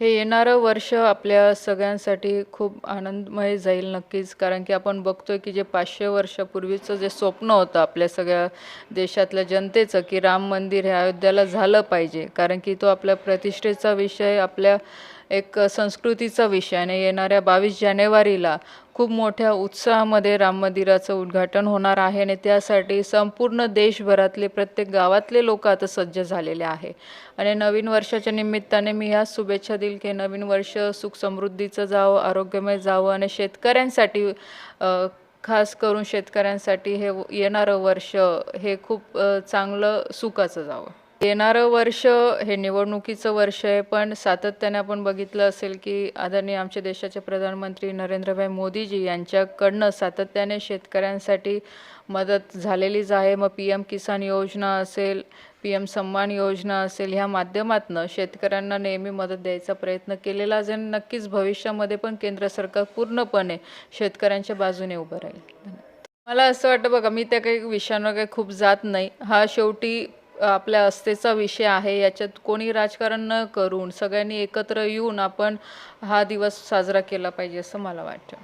हे येणारं वर्ष आपल्या सगळ्यांसाठी खूप आनंदमय जाईल नक्कीच. कारण की आपण बघतोय की जे पाचशे वर्षापूर्वीचं जे स्वप्न होतं आपल्या सगळ्या देशातल्या जनतेचं की राम मंदिर हे अयोध्याला झालं पाहिजे. कारण की तो आपल्या प्रतिष्ठेचा विषय आपल्या एक संस्कृतीचा विषय आणि येणाऱ्या बावीस जानेवारीला खूप मोठ्या उत्साहामध्ये राम मंदिराचं उद्घाटन होणार आहे आणि त्यासाठी संपूर्ण देशभरातले प्रत्येक गावातले लोक आता सज्ज झालेले आहे. आणि नवीन वर्षाच्या निमित्ताने मी ह्या शुभेच्छा देईल की नवीन वर्ष सुख समृद्धीचं जावं आरोग्यमय जावं आणि शेतकऱ्यांसाठी खास करून शेतकऱ्यांसाठी हे येणारं वर्ष हे खूप चांगलं सुखाचं जावं. येणारं वर्ष हे निवडणुकीचं वर्ष आहे पण सातत्याने आपण बघितलं असेल की आदरणीय आमच्या देशाचे प्रधानमंत्री नरेंद्रभाई मोदीजी यांच्याकडनं सातत्याने शेतकऱ्यांसाठी मदत झालेलीच आहे मग पी एम किसान योजना असेल पी एम सन्मान योजना असेल ह्या माध्यमातनं शेतकऱ्यांना नेहमी मदत द्यायचा प्रयत्न केलेला आहे. आणि नक्कीच भविष्यामध्ये पण केंद्र सरकार पूर्णपणे शेतकऱ्यांच्या बाजूने उभं राहील. मला असं वाटतं बघा मी त्या काही विषयांवर काही खूप जात नाही. हा शेवटी आपल्या अस्तेचा विषय आहे याच्यात कोणी राजकारण न करून सगळ्यांनी एकत्र येऊन आपण हा दिवस साजरा केला पाहिजे असं मला वाटतं.